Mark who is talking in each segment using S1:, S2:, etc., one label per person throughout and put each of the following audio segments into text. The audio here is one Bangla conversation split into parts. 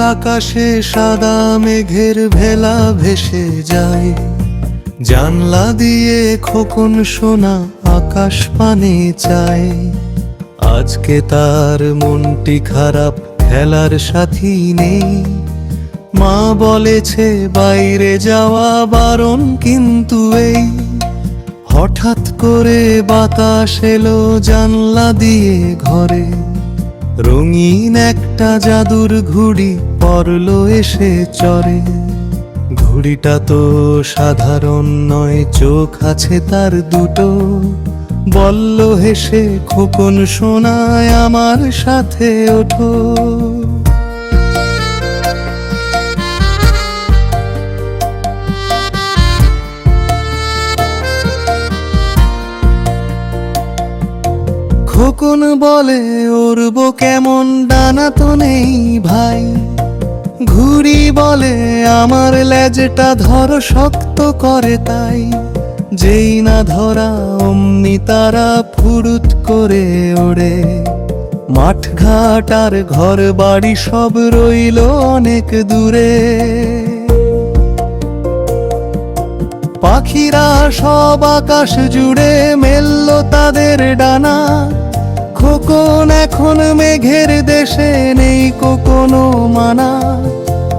S1: আকাশে সাদা মেঘের ভেলা ভেসে যায়। জানলা দিয়ে খোকন সোনা আকাশ পানে চায়। আজকে তার মনটি খারাপ, খেলার সাথী নেই। মা বলেছে, বাইরে যাওয়া বারণ কিন্তু এই। হঠাৎ করে বাতাস এলো জানলা দিয়ে ঘরে। রঙিন একটা জাদুর ঘুড়ি পরল এসে চরে। ঘুড়িটা তো সাধারণ নয়, চোখ আছে তার দুটো। বলল হেসে, খোকন শোনায় আমার সাথে ওঠো। খোকন বলে ওরব কেমন ডানা তো নেই ভাই? ঘুড়ি বলে আমার লেজটা ধর শক্ত করে তাই। যেই না ধরা অমনি তারা ফুরুত করে ওড়ে। মাঠ ঘাট আর ঘর বাড়ি সব রইল অনেক দূরে। পাখিরা সব আকাশ জুড়ে মেলল তাদের ডানা। খোকন, এখন মেঘের দেশে নেই কোনো মানা।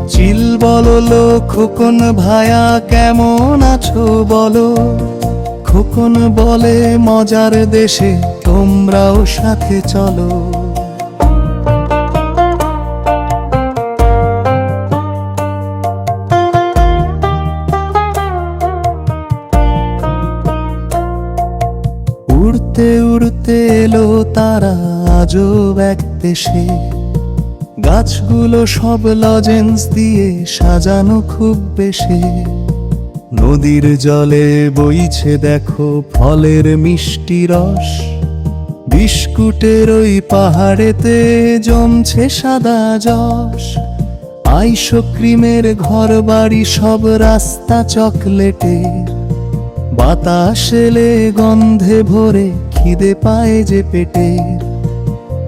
S1: চিল বলল খোকন ভায়া, কেমন আছো বলো? খোকন বলে মজার দেশে তোমরাও সাথে চলো। উড়তে এলো তারা আজব এক দেশে। গাছগুলো সব লজেন্স দিয়ে সাজানো খুব বেশি। নদীর জলে বইছে দেখো ফলের মিষ্টি রস। বিস্কুটের ওই পাহাড়েতে জমছে সাদা যশ। আইসক্রিমের ঘর বাড়ি সব রাস্তা চকলেটের বাতাস এলে গন্ধে ভরে খিদে পায় যে পেটে।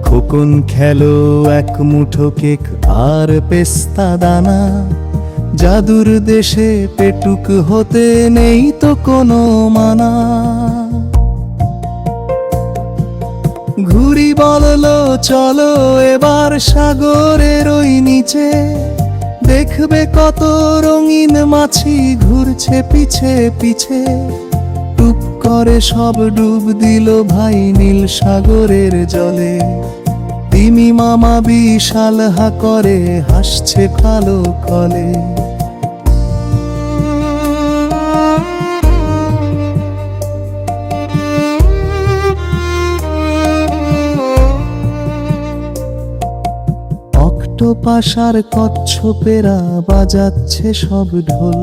S1: খোকন খেলো এক মুঠো কেক আর পেস্তা দানা। জাদুর দেশে পেটুক হতে নেই তো কোনো মানা। ঘুরি বলল, চলো এবার সাগরের ওই নিচে। দেখবে কত রঙিন মাছি ঘুরছে পিছে পিছে। করে সব ডুব দিল ভাই নীল সাগরের জলে। তিমি মামা বিশাল হা করে হাসছে ভালো কলে। অক্টোপাস আর কচ্ছপেরা বাজাচ্ছে সব ঢোল।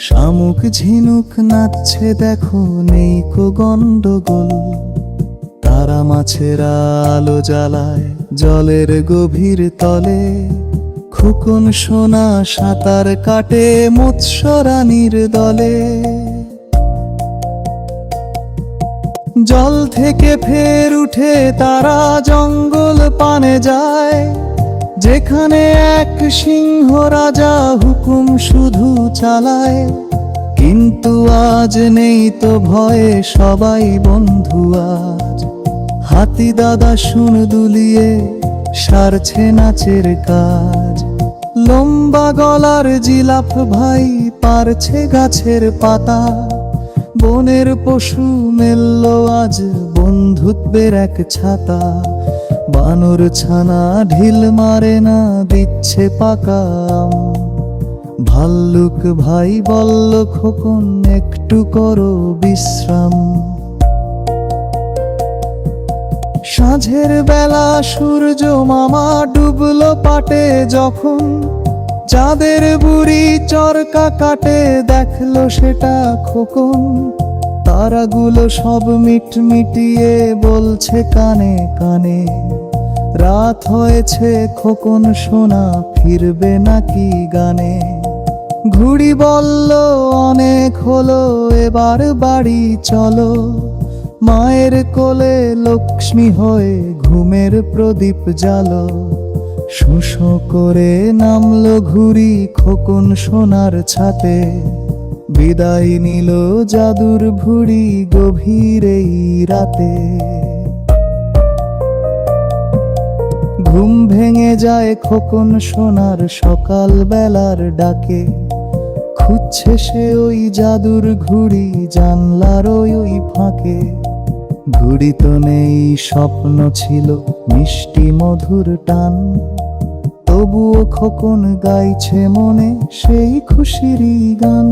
S1: শামুক ঝিনুক নাচছে দেখো, নেই কো গন্ডগোল। তারা মাছেরা আলো জ্বালায় জলের গভীর তলে। খুকুন সোনা সাঁতার কাটে মৎস্যরানীর দলে। জল থেকে ফের উঠে তারা জঙ্গল পানে যায়। যেখানে এক সিংহ রাজা হুকুম শুধু চালায়, কিন্তু আজ নেই তো ভয়ে সবাই বন্ধু আজ। হাতি দাদা শুন দুলিয়ে সারছে নাচের কাজ। লম্বা গলার জিলাফ ভাই পারছে গাছের পাতা। বনের পশু মেলল আজ বন্ধুত্বের এক ছাতা। বানর ছানা ঢিল মারে না, দিচ্ছে পাকা আম। ভাল্লুক ভাই বলল, খোকন, একটু করো বিশ্রাম সাঁঝের বেলা সূর্য মামা ডুবলো পাটে, যখন চাঁদের বুড়ি চরকা কাটে, দেখল সেটা খোকন তারাগুলো সব মিটমিটিয়ে বলছে কানে কানে। রাত হয়েছে, খোকন সোনা ফিরবে নাকি গানে। ঘুড়ি বলল, অনেক হলো, এবার বাড়ি চলো। মায়ের কোলে লক্ষ্মী হয়ে ঘুমের প্রদীপ জ্বালো। শুশো করে নামলো ঘুরি খোকন সোনার ছাতে। বিদায় নিল জাদুর ভুড়ি গভীর এই রাতে। ঘুম ভেঙে যায় খোকন সোনার সকাল বেলার ডাকে। খুঁজছে সে ওই জাদুর ঘুড়ি জানলার ওই ফাঁকে। ঘুড়ি তো নেই, স্বপ্ন ছিল মিষ্টি মধুর টান। তবুও খোকন গাইছে মনে সেই খুশিরই গান।